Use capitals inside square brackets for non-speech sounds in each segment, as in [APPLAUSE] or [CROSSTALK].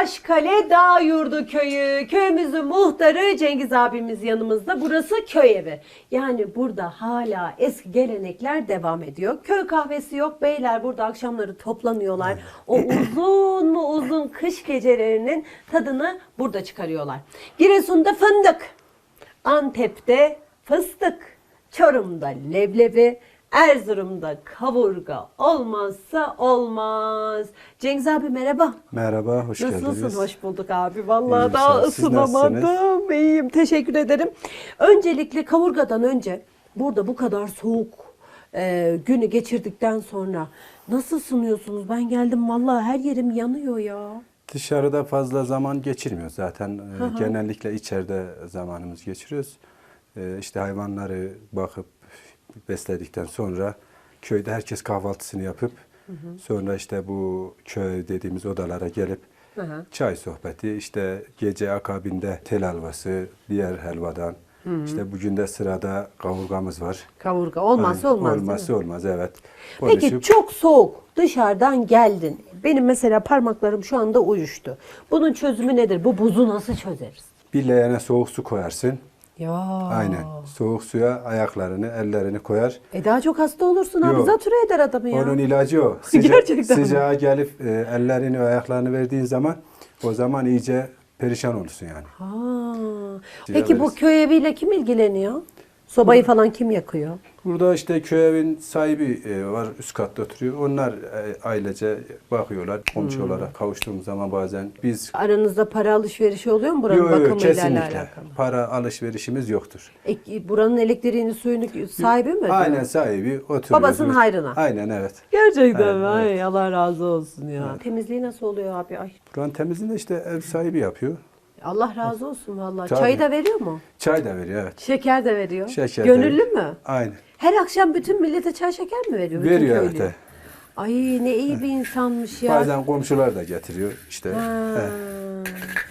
Taşkale Dağ Yurdu Köyü. Köyümüzün muhtarı Cengiz abimiz yanımızda. Burası köy evi. Yani burada hala eski gelenekler devam ediyor. Köy kahvesi yok. Beyler burada akşamları toplanıyorlar. O [CLEARS THROAT] uzun mu uzun kış gecelerinin tadını burada çıkarıyorlar. Giresun'da fındık. Antep'te fıstık. Çorum'da leblebi. Erzurum'da kavurga olmazsa olmaz. Cengiz abi merhaba. Merhaba, hoş Nasılsın? geldiniz. Hoş bulduk abi. Vallahi İyiyim, daha ısınamadım. İyiyim. Teşekkür ederim. Öncelikle kavurgadan önce burada bu kadar soğuk e, günü geçirdikten sonra nasıl ısınıyorsunuz? Ben geldim vallahi her yerim yanıyor ya. Dışarıda fazla zaman geçirmiyoruz zaten. Ee, Genellikle içeride zamanımız geçiriyoruz. Ee, işte hayvanları bakıp besledikten sonra köyde herkes kahvaltısını yapıp sonra işte bu köy dediğimiz odalara gelip Hı hı. çay sohbeti, işte gece akabinde tel helvası, diğer helvadan. işte bugün de sırada kavurgamız var. Kavurga olmazsa Aynen, olmaz. Olmazsa olmaz evet. Peki Konuşup- çok soğuk dışarıdan geldin. Benim mesela parmaklarım şu anda uyuştu. Bunun çözümü nedir? Bu buzu nasıl çözeriz? bir leğene soğuk su koyarsın. Ya. Aynen. Soğuk suya ayaklarını, ellerini koyar. E daha çok hasta olursun abi. Yok. Zatüre eder adamı ya. Onun ilacı o. [LAUGHS] Sıca, Gerçekten mi? Sıcağa gelip e, ellerini ve ayaklarını verdiğin zaman o zaman iyice perişan olursun yani. Ha. Sıcağı Peki bu köy eviyle kim ilgileniyor? Sobayı falan kim yakıyor? Burada işte köy evin sahibi e, var üst katta oturuyor. Onlar e, ailece bakıyorlar. Komşu Hmm. olarak kavuştuğumuz zaman bazen biz Aranızda para alışverişi oluyor mu buranın Yok, yok, bakımıyla kesinlikle. alakalı? Para alışverişimiz yoktur. E, buranın elektriğini, suyunu sahibi mi? Aynen sahibi oturuyor. Babasının hayrına. Aynen evet. Gerçekten mi? evet. Ay, Allah razı olsun ya. Temizliği nasıl oluyor abi? Ay. Buranın temizliğini de işte ev sahibi yapıyor. Allah razı olsun vallahi. Tabii. Çayı da veriyor mu? Çay da veriyor evet. Şeker de veriyor. Şeker de Gönüllü veriyor. mü? Aynen. Her akşam bütün millete çay şeker mi veriyor? Bütün Veriyor evet. köylüye? evet. Ay ne iyi bir insanmış ya. Bazen komşular da getiriyor işte. Ha.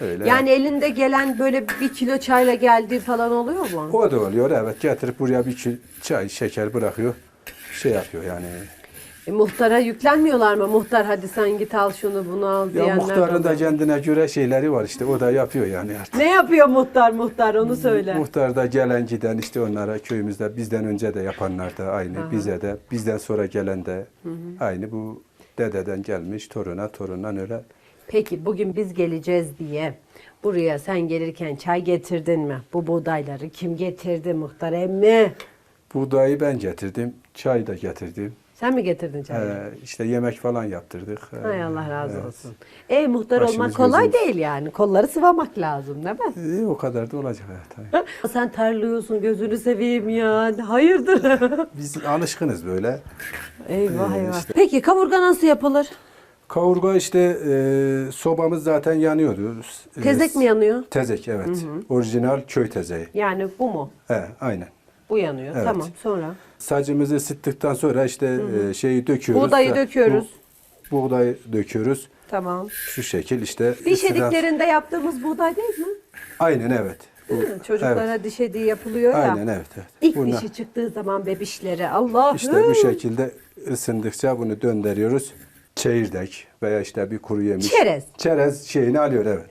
Öyle. Yani elinde gelen böyle bir kilo çayla geldiği falan oluyor mu? O da oluyor evet. Getirip buraya bir kil- çay, şeker bırakıyor. Şey yapıyor yani. E, muhtara yüklenmiyorlar mı? Muhtar hadi sen git al şunu bunu al Ya diyenler de muhtarın da kendine göre şeyleri var işte. O da yapıyor yani artık. Ne yapıyor muhtar muhtar onu söyle. Muhtar da gelen giden işte onlara köyümüzde bizden önce de yapanlar da aynı. Bize de bizden sonra gelen de aynı. Bu dededen gelmiş toruna torundan öyle. Peki bugün biz geleceğiz diye buraya sen gelirken çay getirdin mi? Bu buğdayları kim getirdi muhtar emmi? Buğdayı ben getirdim. Çay da getirdim. Sen mi getirdin çayı? Ee, işte yemek falan yaptırdık. Hay Ee, Allah razı evet. olsun. E muhtar Başımız olmak kolay gözümüz- değil yani. Kolları sıvamak lazım değil mi? İyi, o kadar da olacak evet. tabii. [LAUGHS] Sen terliyorsun gözünü seveyim ya. Hayırdır? [LAUGHS] Biz alışkınız böyle. eyvah Ee, eyvah. Peki kavurga nasıl yapılır? Kavurga işte e, sobamız zaten yanıyordu. E, Tezek mi yanıyor? Tezek evet. Orijinal köy tezeği. Yani bu mu? He, aynen. Bu yanıyor. Evet. Tamam sonra. Sacımızı ısıttıktan sonra işte e, şeyi döküyoruz. Buğdayı Da- döküyoruz. Bu, buğdayı döküyoruz. Tamam. Şu şekil işte. Diş ısıdan- ediklerinde yaptığımız buğday değil mi? Aynen evet. Bu-? Çocuklara evet. diş ediği yapılıyor ya. Aynen evet. evet. İlk Buna- dişi çıktığı zaman bebişlere Allah İşte bu şekilde ısındıkça bunu döndürüyoruz. Çeyirdek veya işte bir kuru yemiş. Çerez. Çerez şeyini alıyor evet.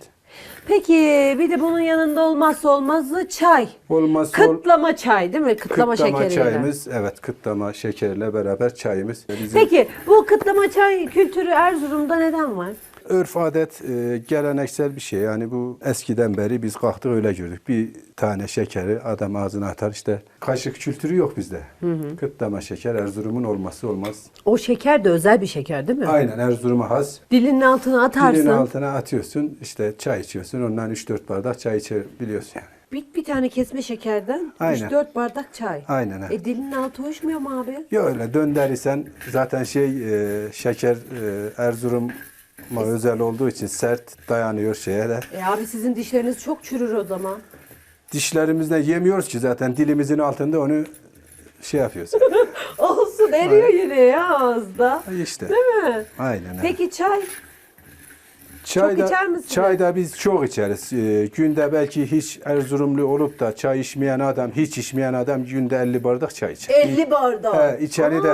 Peki bir de bunun yanında olmazsa olmazı çay. Olmazsa ol- Kıtlama çay değil mi? Kıtlama, şekeriyle. çayımız evet kıtlama şekerle beraber çayımız. Bizim Peki bu kıtlama çay kültürü Erzurum'da neden var? Örf adet e, geleneksel bir şey. Yani bu eskiden beri biz kalktık öyle gördük. Bir tane şekeri adam ağzına atar işte. Kaşık kültürü yok bizde. Kıtlama şeker Erzurum'un olması olmaz. O şeker de özel bir şeker değil mi? Aynen Erzurum'a has. Dilinin altına atarsın. Dilin altına atıyorsun işte çay içiyorsun. Ondan 3-4 bardak çay içebiliyorsun yani. Bir, bir tane kesme şekerden Aynen. 3-4 bardak çay. Aynen, evet. E dilinin altı hoşmuyor mu abi? Ya öyle dönderirsen zaten şey e, şeker e, Erzurum'a özel olduğu için sert dayanıyor şeye de. E abi sizin dişleriniz çok çürür o zaman. Dişlerimizle yemiyoruz ki zaten dilimizin altında onu şey yapıyoruz. [LAUGHS] Olsun eriyor yine ya ağızda. işte. Değil mi? Aynen öyle. Peki çay? Çay çok da- içer misiniz? Çay da biz çok içeriz. Ee, günde belki hiç Erzurumlu olup da çay içmeyen adam, hiç içmeyen adam günde 50 bardak çay içer. 50 bardak. He, içeni de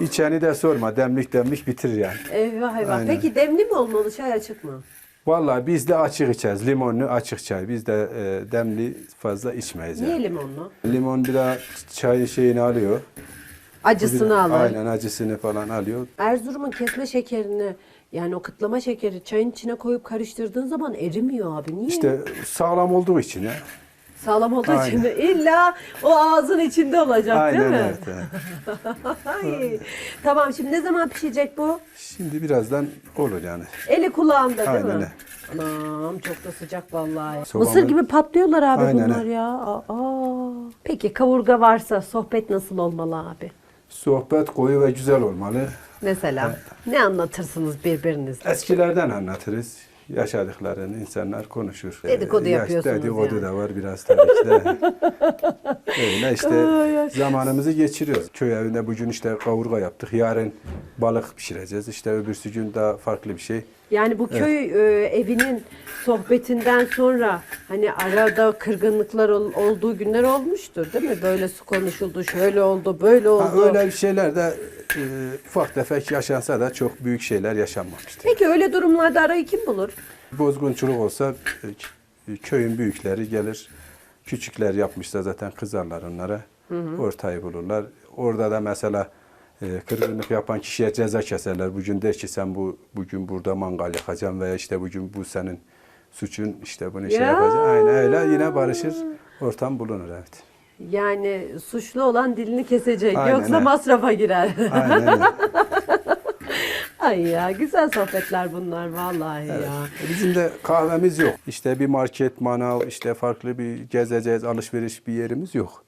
içeni de sorma. Demlik demlik bitirir yani. Eyvah eyvah. Aynen. Peki demli mi olmalı çay açık mı? Vallahi biz de açık içeriz. Limonlu açık çay. Biz de e, demli fazla içmeyiz yani. Niye limonlu? Limon biraz çayın şeyini alıyor. Acısını alır. Aynen acısını falan alıyor. Erzurum'un kesme şekerini yani o kıtlama şekeri çayın içine koyup karıştırdığın zaman erimiyor abi. Niye? İşte sağlam olduğu için ya. Sağlam olduğu Aynen. için de illa o ağzın içinde olacak Aynen değil mi? evet. evet. [LAUGHS] Tamam şimdi ne zaman pişecek bu? Şimdi birazdan olur yani. Eli kulağında değil Aynen mi? Anam çok da sıcak vallahi. Sobamı- Mısır gibi patlıyorlar abi Aynen bunlar ya. Aa. Peki kavurga varsa sohbet nasıl olmalı abi? Sohbet koyu ve güzel olmalı. Mesela ne anlatırsınız birbirinizle? Eskilerden anlatırız. Yaşadıklarını insanlar konuşur. Dedikodu yaş- yapıyorsunuz Dedikodu yani. da var biraz tabii ki de. [LAUGHS] Öyle işte ay. zamanımızı geçiriyoruz. Köy evinde bugün işte kavurga yaptık. Yarın balık pişireceğiz. İşte öbürsü gün daha farklı bir şey. Yani bu köy e, evinin sohbetinden sonra hani arada kırgınlıklar ol- olduğu günler olmuştur değil mi? Böyle su konuşuldu, şöyle oldu, böyle oldu. Ha, öyle şeyler de e, ufak tefek yaşansa da çok büyük şeyler yaşanmamıştır. Peki öyle durumlarda arayı kim bulur? Bozgunculuk olsa e, köyün büyükleri gelir. Küçükler yapmışsa zaten kızarlar onlara. Ortayı bulurlar. Orada da mesela e, kırgınlık yapan kişiye ceza keserler. Bugün der ki sen bu bugün burada mangal yakacaksın veya işte bugün bu senin suçun işte bunu şey Ya. yapacaksın. Aynen öyle yine barışır. Ortam bulunur evet. Yani suçlu olan dilini kesecek Aynen yoksa öyle. masrafa girer. Aynen öyle. [LAUGHS] Ay ya güzel sohbetler bunlar vallahi ya. Bizim de kahvemiz yok. İşte bir market, manav, işte farklı bir gezeceğiz, alışveriş bir yerimiz yok.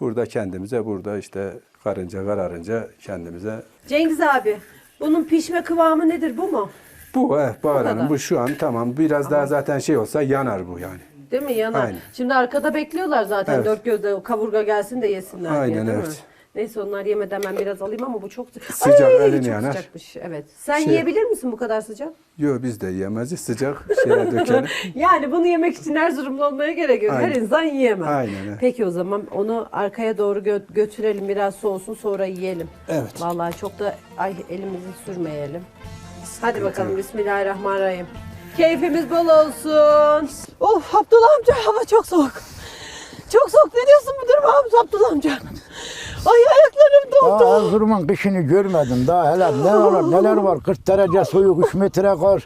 Burada kendimize, burada işte karınca kararınca kendimize. Cengiz abi bunun pişme kıvamı nedir bu mu? Bu eh kadar. Hanım, bu şu an tamam. Biraz daha zaten şey olsa yanar bu yani. Değil mi yanar? Aynen. Şimdi arkada bekliyorlar zaten Evet. dört gözle kavurga gelsin de yesinler diye Aynen, değil mi? evet. Neyse onlar yemeden ben biraz alayım ama bu çok Sıcak, Ay, elin çok yanar. sıcakmış. Evet. Sen Şey- yiyebilir misin bu kadar sıcak? Yok biz de yiyemeziz. Sıcak şeye [LAUGHS] dökelim. Yani bunu yemek için Erzurumlu olmaya gerek yok. Her Aynen. insan yiyemez. Aynen, evet. Peki o zaman onu arkaya doğru gö- götürelim biraz soğusun sonra yiyelim. Evet. Vallahi çok da ay elimizi sürmeyelim. Hadi bakalım Bismillahirrahmanirrahim. Keyfimiz bol olsun. Of Abdullah amca hava çok soğuk. Çok soğuk. Ne diyorsun bu duruma Abdullah amca? Ay ayaklarım dondu. Daha Erzurum'un kışını görmedim. Daha hele ne var neler var. 40 derece soğuk, 3 metre kar.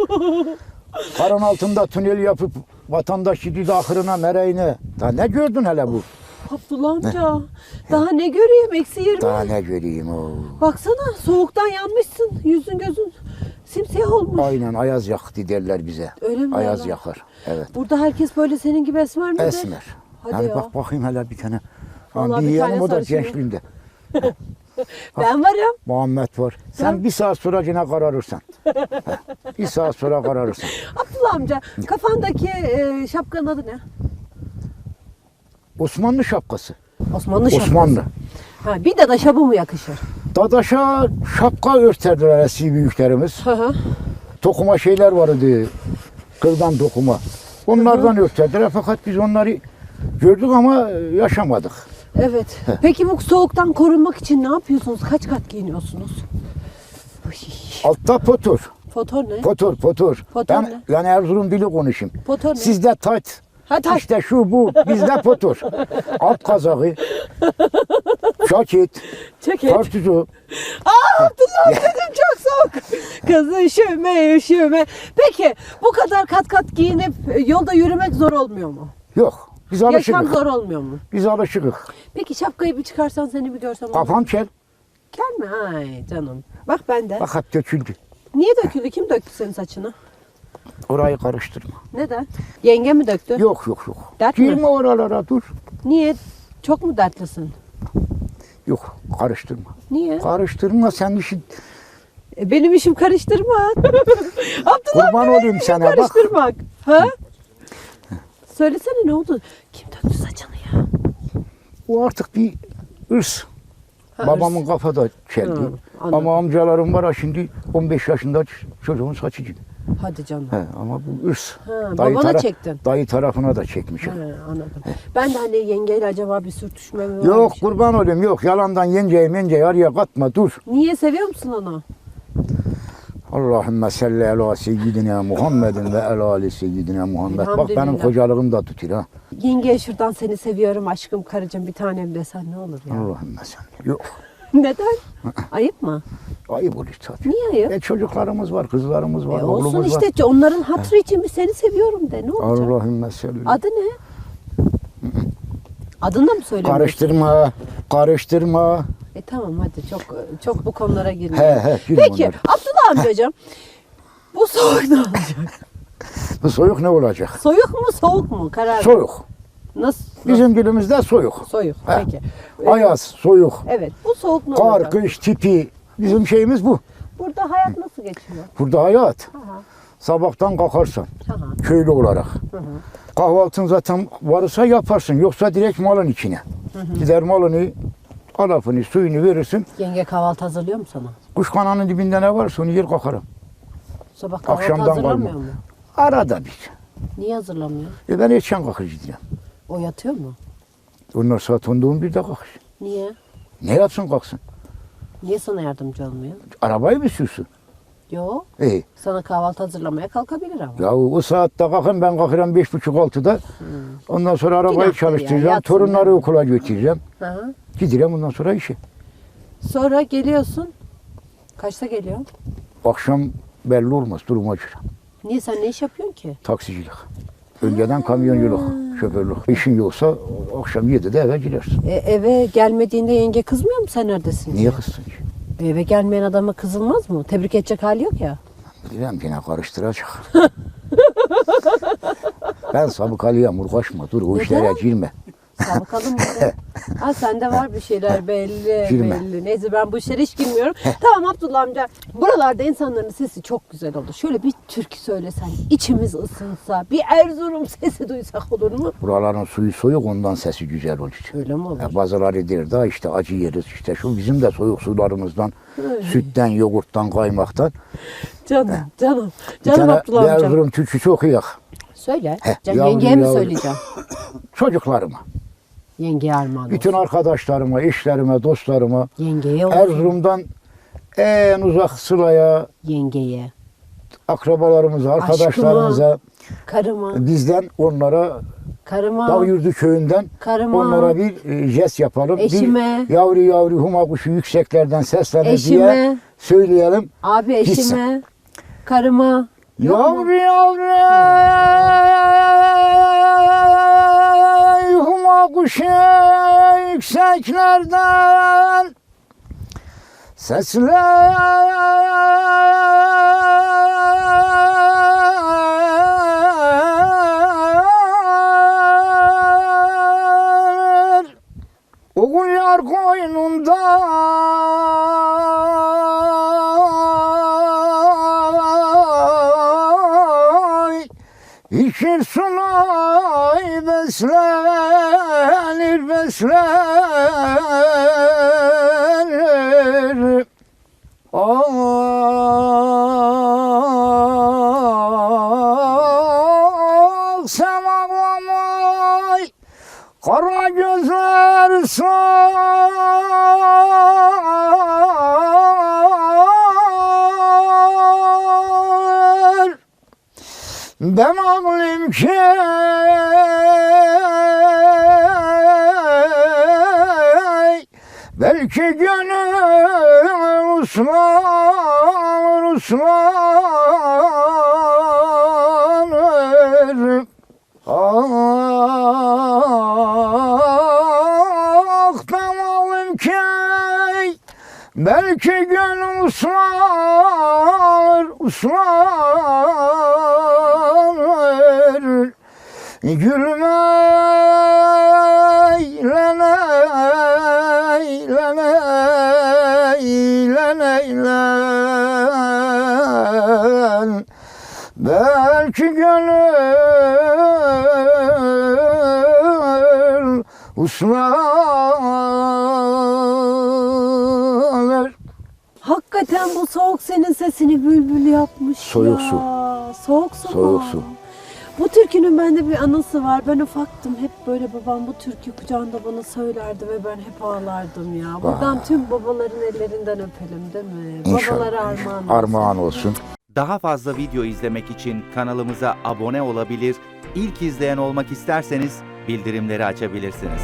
Karın altında tünel yapıp vatandaş gidiyor ahırına mereğine. Daha ne gördün hele bu? Abdullah amca daha ne göreyim eksi yirmi. Daha ne göreyim o. Baksana soğuktan yanmışsın. Yüzün gözün simsiyah olmuş. Aynen ayaz yaktı derler bize. Öyle mi Ayaz derler? yakar. Evet. Burada herkes böyle senin gibi esmer mi? Esmer. Hadi yani ya. bak bakayım hele bir tane. Vallahi bir tane yeğenim o da sarışın yok. gençliğinde. [LAUGHS] Ben varım. Muhammed var. Sen bir saat sonra yine kararırsan. Heh, [LAUGHS] bir saat sonra kararırsan. Abdullah amca kafandaki e, şapkanın adı ne? Osmanlı şapkası. Osmanlı şapkası. Osmanlı. Ha, bir de daşa bu mu yakışır? Dadaşa şapka örterdiler eski büyüklerimiz. Hı hı. Dokuma şeyler vardı. Kıldan dokuma. Onlardan örterdiler fakat biz onları gördük ama yaşamadık. Evet. Peki bu soğuktan korunmak için ne yapıyorsunuz? Kaç kat giyiniyorsunuz? Uy. Altta potur. Foto ne? Potur, potur. Potur ben, ne? ben Erzurum dili konuşayım. Potur ne? Sizde tat. Ha, taş. İşte şu bu. Bizde potur. Alt kazağı. Ceket. Ceket. Tartuzu. Aa Abdullah dedim çok soğuk. Kız üşüme üşüme. Peki bu kadar kat kat giyinip yolda yürümek zor olmuyor mu? Yok. Biz Yaşam alışıkız. zor olmuyor mu? Biz alışıkız. Peki şapkayı bir çıkarsan seni bir görsem olur? Kafam kel. Kel mi? Ay canım. Bak ben de. Fakat döküldü. Niye döküldü? Kim döktü senin saçını? Orayı karıştırma. Neden? Yenge mi döktü? Yok yok yok. Dert mi? Girme oralara dur. Niye? Çok mu dertlisin? Yok karıştırma. Niye? Karıştırma sen işin. E, benim işim karıştırma. [LAUGHS] Abdullah Kurban benim olayım işim sana, bak. karıştırmak. Ha? Söylesene ne oldu? Kim döktü saçını ya? O artık bir ırs. Ha, Babamın kafada çeldi. Hı, anladım. ama amcalarım var ha şimdi 15 yaşında çocuğun saçı gibi. Hadi canım. He, ama bu ırs. Ha, babana çektin. Dayı tarafına da çekmişim. Ha, anladım. Ben de hani yengeyle acaba bir sürtüşme mi? Yok kurban olayım yok yalandan yenceyi menceyi araya katma dur. Niye seviyor musun onu? Allahümme salli ala seyyidina Muhammedin ve ala ali seyyidina Muhammed. Bak benim kocalığım da tutuyor ha. Yenge şuradan seni seviyorum aşkım karıcığım bir tanem desen ne olur ya. Allahümme salli. Yok. [LAUGHS] Neden? Ayıp mı? Ayıp olur tabii. Niye ayıp? E çocuklarımız var, kızlarımız var, E oğlumuz olsun var. işte onların hatırı için bir seni seviyorum de ne olacak? Allahümme salli. Adı ne? Adını da mı söylemiyorsun? Karıştırma, karıştırma. Tamam hadi çok çok bu konulara girme. He he, girme Peki onlara. Abdullah amcacığım bu soğuk ne olacak? [LAUGHS] Bu soyuk ne olacak? Soyuk mu soğuk mu? Karar ver. Soyuk. Nasıl? Bizim dilimizde soyuk. Soyuk. He. Peki. E, Ayaz, soyuk. Evet. Bu soğuk ne Kar, olacak? kış tipi. Bizim şeyimiz bu. Burada hayat nasıl geçiyor? Burada hayat. Aha. Sabahtan kalkarsan Aha. köylü olarak. Hı hı. Kahvaltın zaten varsa yaparsın. Yoksa direkt malın içine. Gider malını, alafını, suyunu verirsin. Yenge kahvaltı hazırlıyor mu sana? Kuş kananın dibinde ne varsa onu yer kalkarım. Sabah kahvaltı Akşamdan hazırlamıyor kalma. mu? Arada bir. Niye hazırlamıyor? E ben erken kalkıcı diyorum. O yatıyor mu? Onlar saat 10'da 11'de kalkır. Niye? Ne yapsın kalksın? Niye sana yardımcı olmuyor? Arabayı mı sürsün? Yo. İyi. Sana kahvaltı hazırlamaya kalkabilir ama. Ya o saatte kalkın ben kalkarım beş buçuk altıda. Ondan sonra arabayı Günahtır ya, çalıştıracağım. yatsın torunları ya. okula götüreceğim. Hı. Giderim ondan sonra işe. Sonra geliyorsun. Kaçta geliyor? Akşam belli olmaz duruma göre. Niye sen ne iş yapıyorsun ki? Taksicilik. Önceden kamyonculuk, şoförlük. İşin yoksa akşam 7'de eve girersin. E, eve gelmediğinde yenge kızmıyor mu sen neredesin? Niye kızsın ki? Eve gelmeyen adama kızılmaz mı? Tebrik edecek hali yok ya. Bilmem yine karıştıracak. ben sabıkalıyam uğraşma dur o Neden? işlere girme. Sabıkalı mı? [LAUGHS] ha sende var bir şeyler belli [LAUGHS] Girme. belli. Neyse ben bu işlere hiç girmiyorum. [LAUGHS] tamam Abdullah amca. Buralarda insanların sesi çok güzel olur. Şöyle bir türkü söylesen, içimiz ısınsa, bir Erzurum sesi duysak olur mu? Buraların suyu soyuk ondan sesi güzel olur. Öyle mi olur? Ya bazıları der da işte acı yeriz işte şu bizim de soyuk sularımızdan sütten, yoğurttan, kaymaktan. Canım, canım. Bir Canım tane Abdullah bir amca. Erzurum türküsü okuyak. Söyle. Heh, Can, yengeye mi söyleyeceğim? [COUGHS] Çocuklarıma, Yengeye armağan bütün olsun. arkadaşlarıma, eşlerime, dostlarıma, Yengeye olsun. Erzurum'dan en uzak Sıla'ya, Yengeye. akrabalarımıza, arkadaşlarımıza, Karıma. bizden onlara Karıma. Davyurdu köyünden Karıma. onlara bir e, jest yapalım. Eşime. Bir yavru yavru huma kuşu yükseklerden seslenir diye Eşime. söyleyelim. Abi eşime. Karıma. Yok mu? Yavru yavru huma kuşu yükseklerden sesler. Oğul yar koynunda İçir sunay beslenir beslenir. Ah Ben ağlayayım ki Belki gönül uslanır uslanır Ah ben ki Belki gönül uslanır uslanır Gülme eylene eylene eylene eylene Belki gönül uslanır Hakikaten bu soğuk senin sesini bülbül yapmış Soğuk ya. su. Soğuk su. Soğuk su. Bu türkünün bende bir anısı var. Ben ufaktım. Hep böyle babam bu türkü kucağında bana söylerdi ve ben hep ağlardım ya. Buradan tüm babaların ellerinden öpelim değil mi? İnşallah. Babalara armağan olsun. Armağan olsun. Daha fazla video izlemek için kanalımıza abone olabilir, ilk izleyen olmak isterseniz bildirimleri açabilirsiniz.